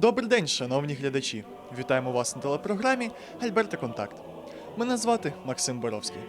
Добрий день, шановні глядачі! Вітаємо вас на телепрограмі Альберта Контакт. Мене звати Максим Боровський.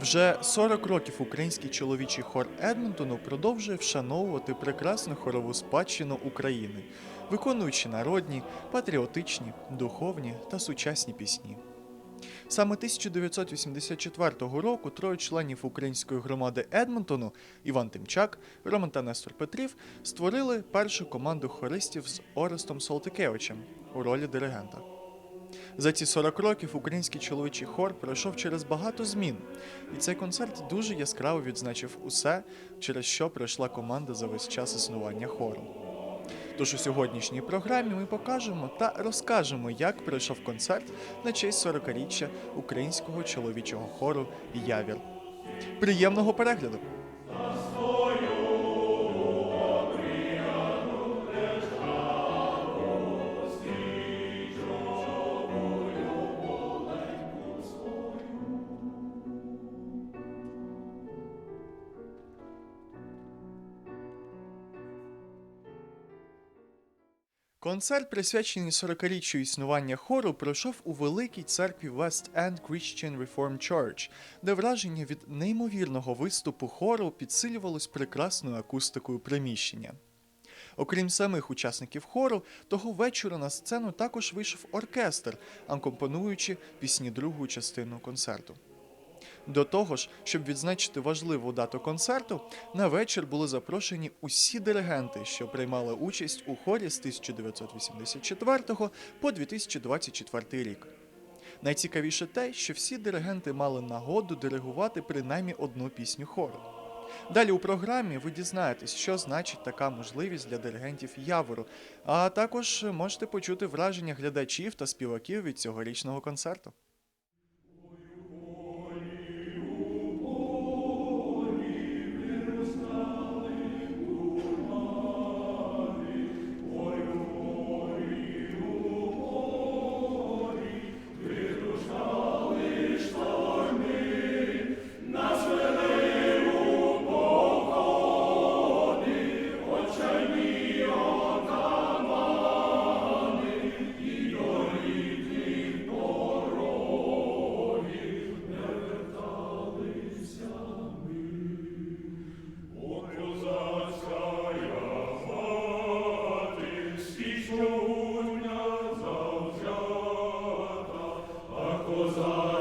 Вже 40 років український чоловічий хор Едмонтону продовжує вшановувати прекрасну хорову спадщину України, виконуючи народні, патріотичні, духовні та сучасні пісні. Саме 1984 року троє членів української громади Едмонтону Іван Тимчак, Роман та Нестор Петрів створили першу команду хористів з Орестом Солтикевичем у ролі диригента. За ці 40 років український чоловічий хор пройшов через багато змін, і цей концерт дуже яскраво відзначив усе, через що пройшла команда за весь час існування хору. Тож у сьогоднішній програмі ми покажемо та розкажемо, як пройшов концерт на честь 40-річчя українського чоловічого хору Явір. Приємного перегляду! Концерт, присвячений 40-річчю існування хору, пройшов у великій церкві West End Christian Reformed Church, де враження від неймовірного виступу хору підсилювалось прекрасною акустикою приміщення. Окрім самих учасників хору, того вечора на сцену також вийшов оркестр, акомпонуючи пісні другу частину концерту. До того ж, щоб відзначити важливу дату концерту, на вечір були запрошені усі диригенти, що приймали участь у хорі з 1984 по 2024 рік. Найцікавіше те, що всі диригенти мали нагоду диригувати принаймні одну пісню хору. Далі у програмі ви дізнаєтесь, що значить така можливість для диригентів Явору, а також можете почути враження глядачів та співаків від цьогорічного концерту.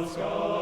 God's God.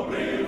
На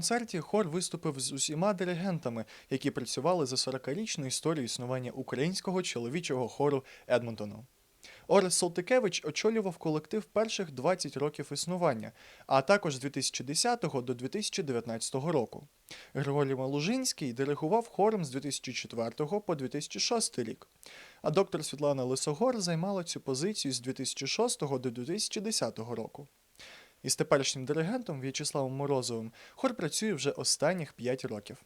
концерті хор виступив з усіма диригентами, які працювали за 40-річну історію існування українського чоловічого хору Едмонтону. Орес Солтикевич очолював колектив перших 20 років існування, а також з 2010 до 2019 року. Григорій Малужинський диригував хором з 2004 по 2006 рік. А доктор Світлана Лисогор займала цю позицію з 2006 до 2010 року. Із теперішнім диригентом В'ячеславом Морозовим хор працює вже останніх 5 років.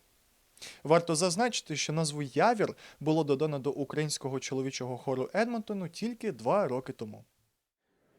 Варто зазначити, що назву Явір було додано до українського чоловічого хору Едмонтону тільки два роки тому.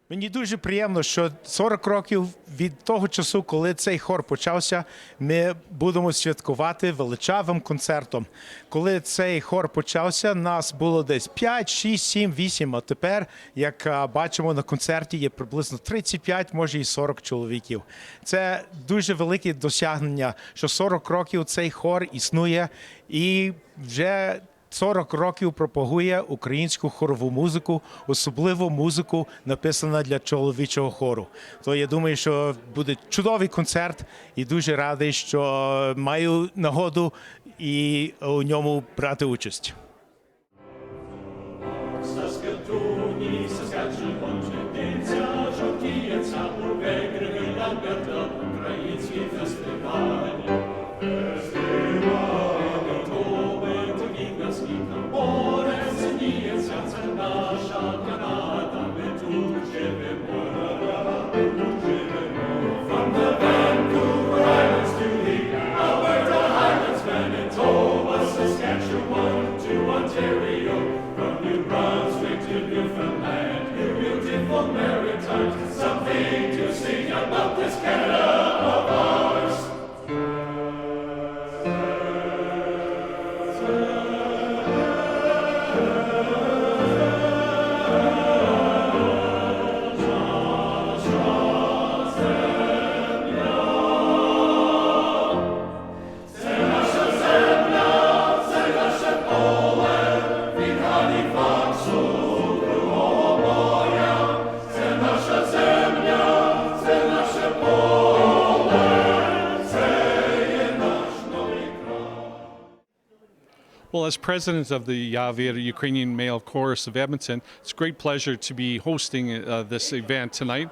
Мені дуже приємно, що 40 років від того часу, коли цей хор почався, ми будемо святкувати величавим концертом. Коли цей хор почався, нас було десь 5, 6, 7, 8, а тепер, як бачимо на концерті, є приблизно 35, може і 40 чоловіків. Це дуже велике досягнення, що 40 років цей хор існує і вже 40 років пропагує українську хорову музику, особливо музику, написана для чоловічого хору. То я думаю, що буде чудовий концерт, і дуже радий, що маю нагоду і у ньому брати участь. Maritimes, something to sing about this Canada As president of the Yavir Ukrainian Male Chorus of Edmonton, it's a great pleasure to be hosting uh, this event tonight.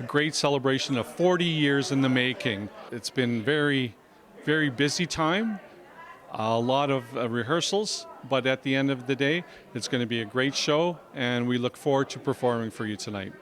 A great celebration of 40 years in the making. It's been very, very busy time, a lot of uh, rehearsals, but at the end of the day, it's going to be a great show, and we look forward to performing for you tonight.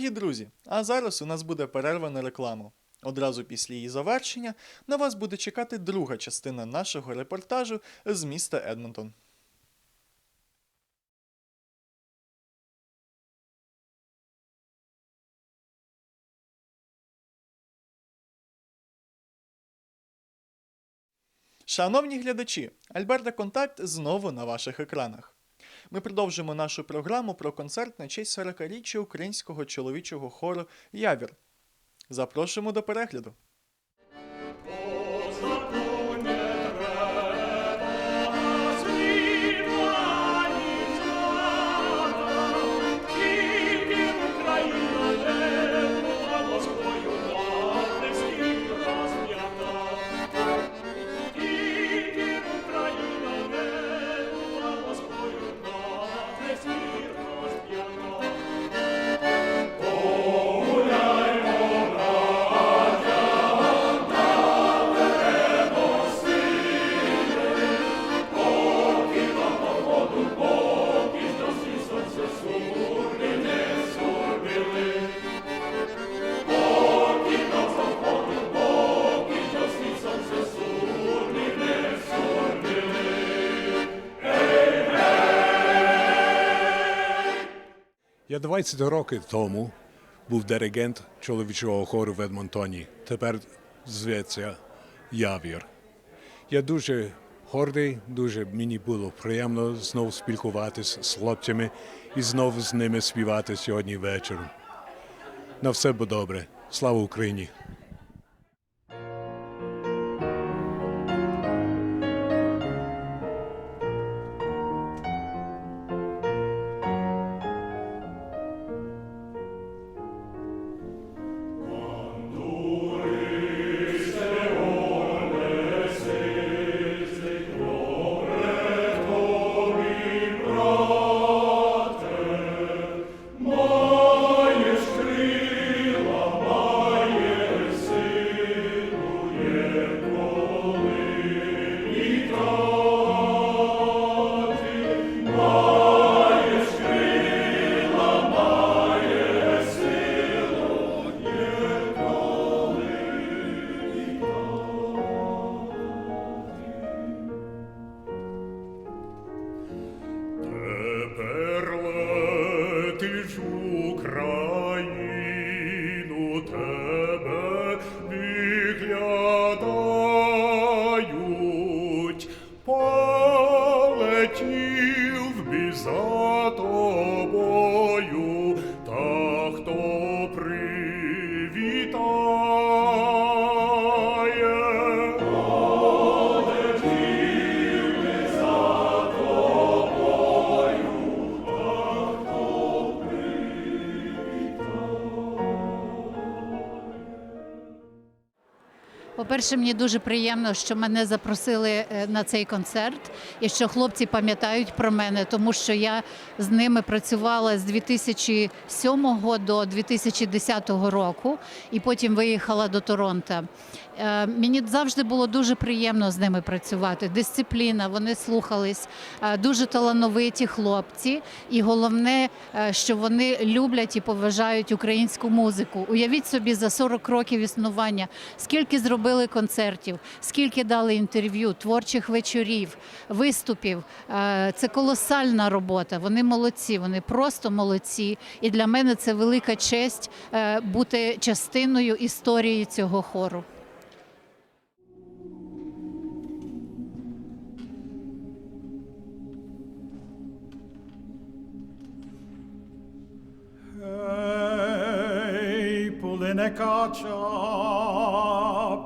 Дорогі друзі, а зараз у нас буде перерва на рекламу. Одразу після її завершення на вас буде чекати друга частина нашого репортажу з міста Едмонтон. Шановні глядачі, Альберта Контакт знову на ваших екранах. Ми продовжимо нашу програму про концерт на честь 40-річчя українського чоловічого хору Явір. Запрошуємо до перегляду. Я 20 років тому був диригент чоловічого хору в Едмонтоні. Тепер зветься Явір. Я дуже гордий, дуже мені було приємно знову спілкуватися з хлопцями і знову з ними співати сьогодні вечором. На все буде добре. Слава Україні! полетів бі По-перше, мені дуже приємно, що мене запросили е, на цей концерт і що хлопці пам'ятають про мене, тому що я з ними працювала з 2007 до 2010 року і потім виїхала до Торонто. Е, Мені завжди було дуже приємно з ними працювати. Дисципліна, вони слухались, е, дуже талановиті хлопці. І головне, що вони люблять і поважають українську музику. Уявіть собі за 40 років існування, скільки зробили концертів, скільки дали інтерв'ю, творчих вечорів, виступів. Е, Це колосальна робота. Вони молодці, вони просто молодці. І для мене це велика честь е, бути частиною історії цього хору. Полине кача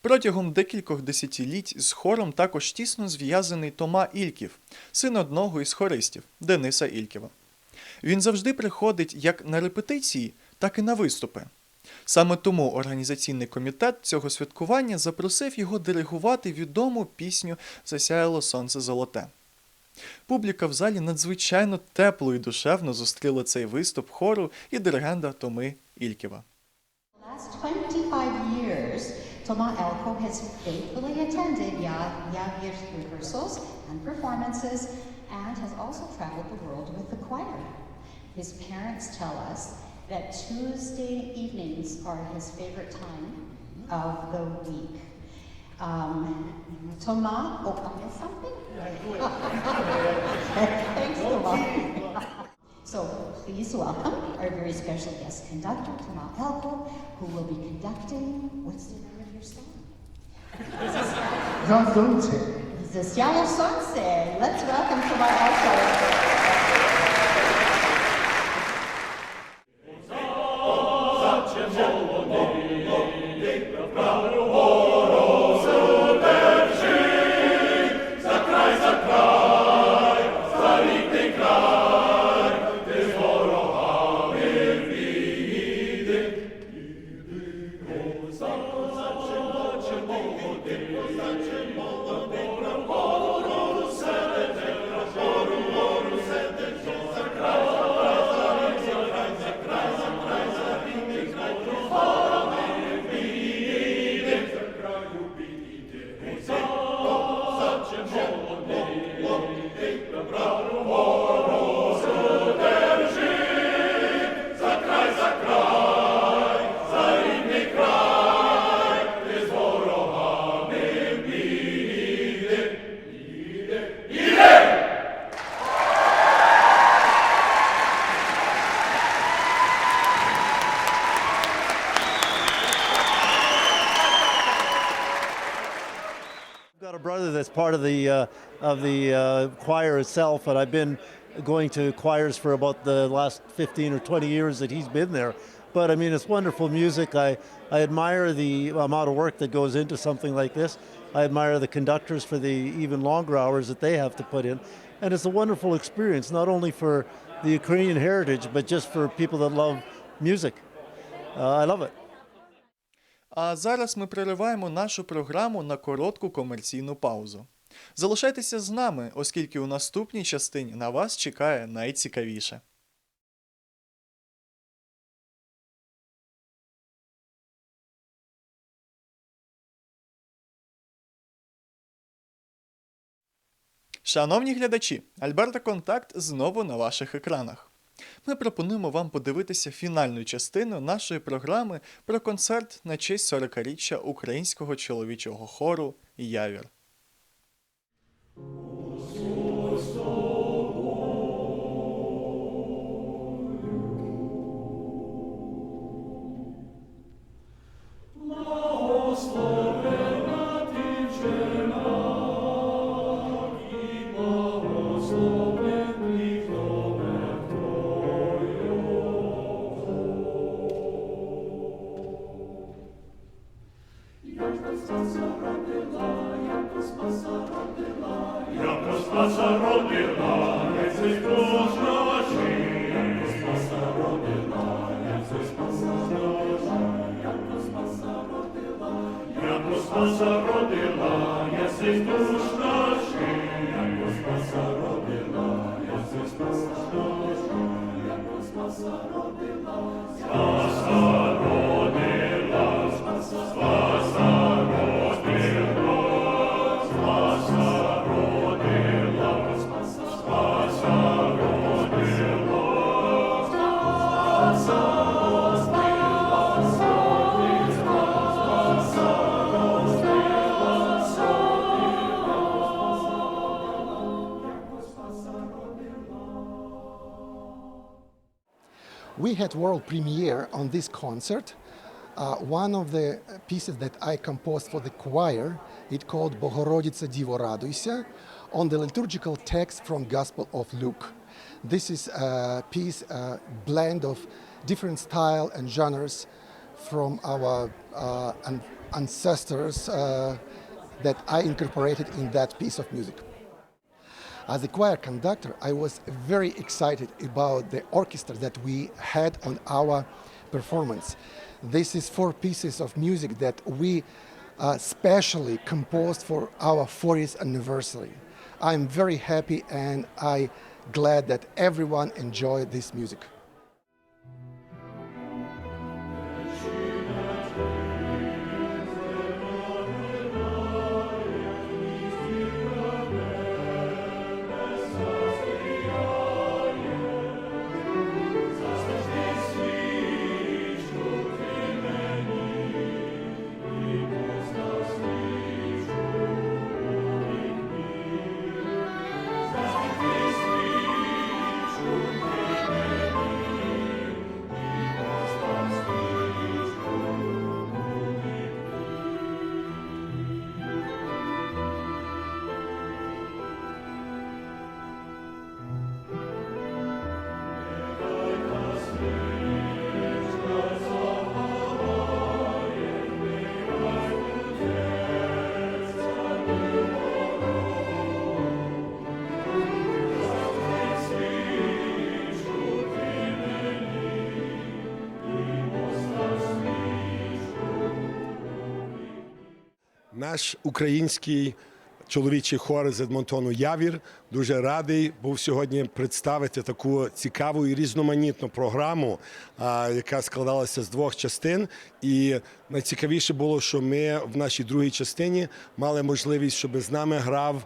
Протягом декількох десятиліть з хором також тісно зв'язаний Тома Ільків, син одного із хористів Дениса Ільківа. Він завжди приходить як на репетиції, так і на виступи. Саме тому організаційний комітет цього святкування запросив його диригувати відому пісню Засяяло сонце золоте. Публіка в залі надзвичайно тепло і душевно зустріла цей виступ хору і диригента Томи Ільківа. Last 25 years, Thomas Elko has faithfully attended Ya- Yavir's rehearsals and performances and has also traveled the world with the choir. His parents tell us that Tuesday evenings are his favorite time of the week. Um, Thomas, oh, something? Thanks, Thomas. So please welcome our very special guest conductor, Tomal Elko, who will be conducting, what's the understand. Za sunce. Yellow Sunset. Let's welcome to my altar. That's part of the uh, of the uh, choir itself, and I've been going to choirs for about the last 15 or 20 years that he's been there. But I mean, it's wonderful music. I, I admire the amount of work that goes into something like this. I admire the conductors for the even longer hours that they have to put in. And it's a wonderful experience, not only for the Ukrainian heritage, but just for people that love music. Uh, I love it. А зараз ми перериваємо нашу програму на коротку комерційну паузу. Залишайтеся з нами, оскільки у наступній частині на вас чекає найцікавіше. Шановні глядачі, Альберта Контакт знову на ваших екранах. Ми пропонуємо вам подивитися фінальну частину нашої програми про концерт на честь 40-річчя українського чоловічого хору Явір. Єсус душ наші. Яко спаса родила, Єсус спаса родила, родила, had world premiere on this concert. Uh, one of the pieces that I composed for the choir, it called Bogorodica Divo on the liturgical text from Gospel of Luke. This is a piece, a blend of different style and genres from our uh, an- ancestors uh, that I incorporated in that piece of music. As a choir conductor, I was very excited about the orchestra that we had on our performance. This is four pieces of music that we uh, specially composed for our 40th anniversary. I'm very happy and I glad that everyone enjoyed this music. Наш український чоловічий хор з Едмонтону Явір дуже радий був сьогодні представити таку цікаву і різноманітну програму, яка складалася з двох частин. І найцікавіше було, що ми в нашій другій частині мали можливість, щоб з нами грав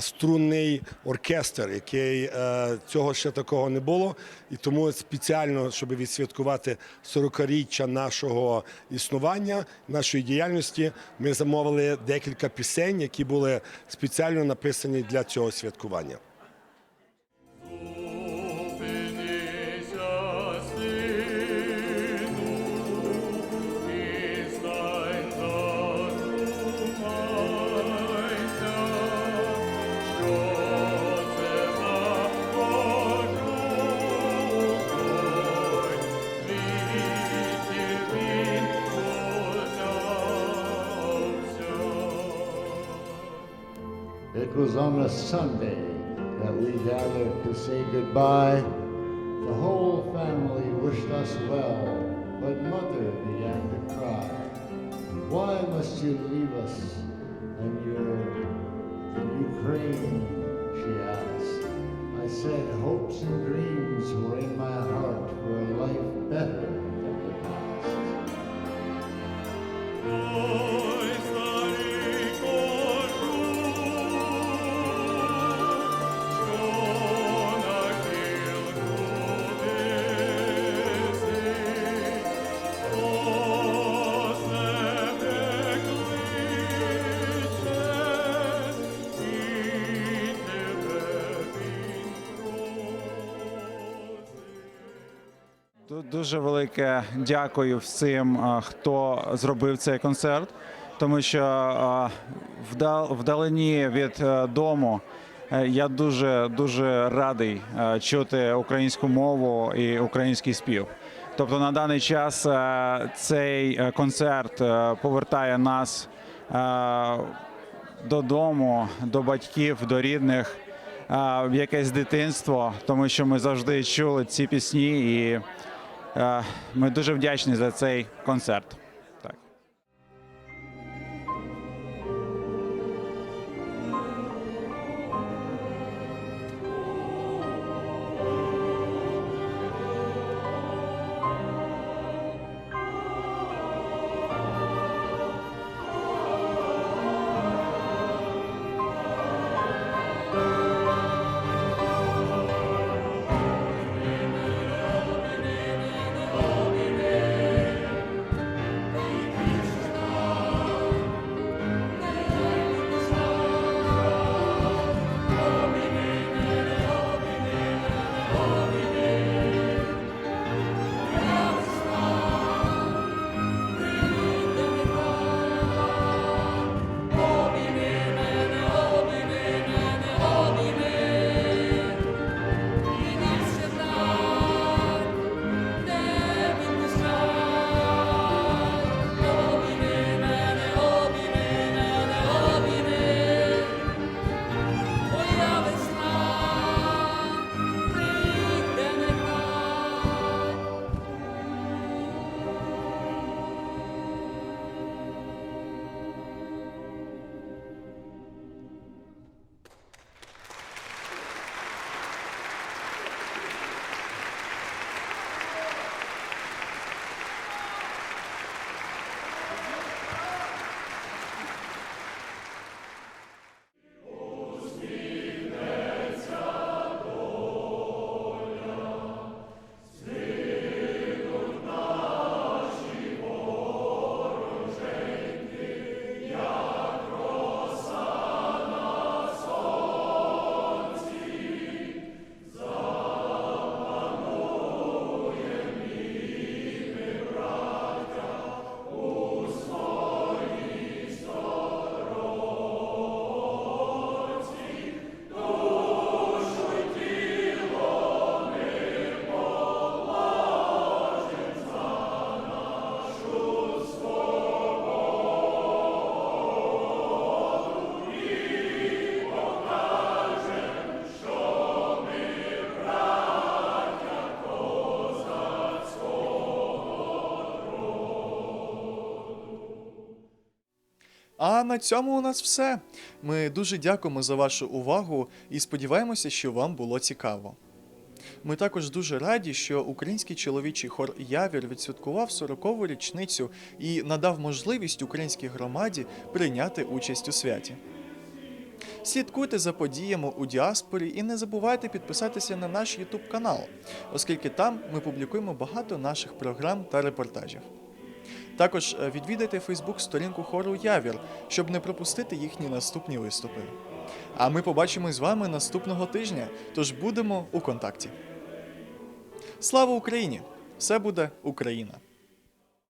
струнний оркестр, який е, цього ще такого не було. І тому спеціально, щоб відсвяткувати 40-річчя нашого існування, нашої діяльності, ми замовили декілька пісень, які були спеціально написані для цього святкування. It was on a Sunday that we gathered to say goodbye. The whole family wished us well, but Mother began to cry. Why must you leave us you're in Ukraine? She asked. I said hopes and dreams Дуже велике дякую всім, хто зробив цей концерт, тому що а, вдалині від е, дому е, я дуже дуже радий е, чути українську мову і український спів. Тобто на даний час е, цей е, концерт е, повертає нас е, додому, до батьків, до рідних, е, в якесь дитинство, тому що ми завжди чули ці пісні і. Е, Ми дуже вдячні за цей концерт. А на цьому у нас все. Ми дуже дякуємо за вашу увагу і сподіваємося, що вам було цікаво. Ми також дуже раді, що український чоловічий хор Явір відсвяткував 40-ту річницю і надав можливість українській громаді прийняти участь у святі. Слідкуйте за подіями у діаспорі і не забувайте підписатися на наш YouTube канал, оскільки там ми публікуємо багато наших програм та репортажів. Також е, відвідайте Фейсбук-сторінку хору Явір, щоб не пропустити їхні наступні виступи. А ми побачимось з вами наступного тижня, тож будемо у контакті. Слава Україні! Все буде Україна!